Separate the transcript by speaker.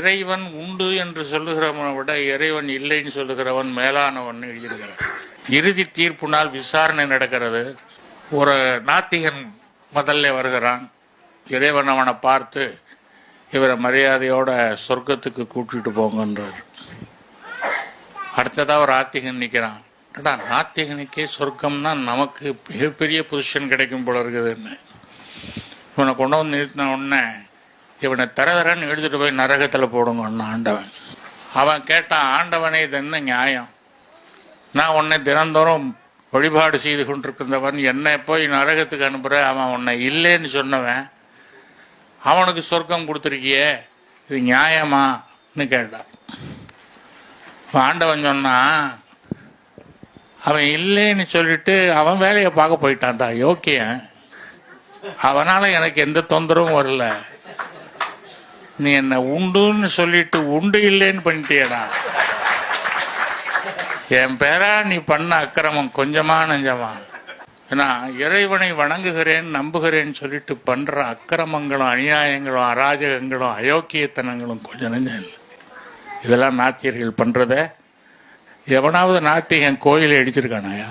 Speaker 1: இறைவன் உண்டு என்று சொல்லுகிறவனை விட இறைவன் இல்லைன்னு சொல்லுகிறவன் மேலானவன் எழுதியிருக்கிறான் இறுதி தீர்ப்பு நாள் விசாரணை நடக்கிறது. ஒரு நாத்திகன் முதல்ல வருகிறான். இறைவன் அவனை பார்த்து இவரை மரியாதையோட சொர்க்கத்துக்கு கூட்டிட்டு போங்கன்றார். அடுத்ததாக ஒரு ஆத்திகன் நிற்கிறான் ஏடா நாத்திகனுக்கே சொர்க்கம்னா நமக்கு மிகப்பெரிய பொசிஷன் கிடைக்கும் போல இருக்குதுன்னு. இவனை கொண்டு வந்து நிறுத்தின உடனே இவனை தரதரன்னு எழுதிட்டு போய் நரகத்தில் போடுங்க ஆண்டவன். அவன் கேட்டான் ஆண்டவனே இது என்ன நியாயம்? நான் உன்னை தினந்தோறும் வழிபாடு செய்து கொண்டிருக்கின்றவன் என்னை போய் நரகத்துக்கு அனுப்புற அவன் உன்னை இல்லைன்னு சொன்னவன். அவனுக்கு சொர்க்கம் கொடுத்துருக்கியே இது நியாயமான்னு கேட்டான். ஆண்டவன் சொன்னான் அவன் இல்லைன்னு சொல்லிட்டு அவன் வேலையை பார்க்க போயிட்டான்டா யோக்கியன். அவனால எனக்கு எந்த தொந்தரவும் வரல. நீ என்ன உண்டுன்னு சொல்லிட்டு உண்டு இல்லைன்னு பண்ணிட்டியடா. என் பேரா நீ பண்ண அக்கிரமம் கொஞ்சமா நெஞ்சமா. ஏன்னா இறைவனை வணங்குகிறேன் நம்புகிறேன்னு சொல்லிட்டு பண்ற அக்கிரமங்களும் அநியாயங்களும் அராஜகங்களும் அயோக்கியத்தனங்களும் கொஞ்சம் நெஞ்சம் இல்லை. இதெல்லாம் நாத்தியர்கள் பண்றத எவனாவது நாத்திகன் கோயிலை அடிச்சிருக்கானாயா?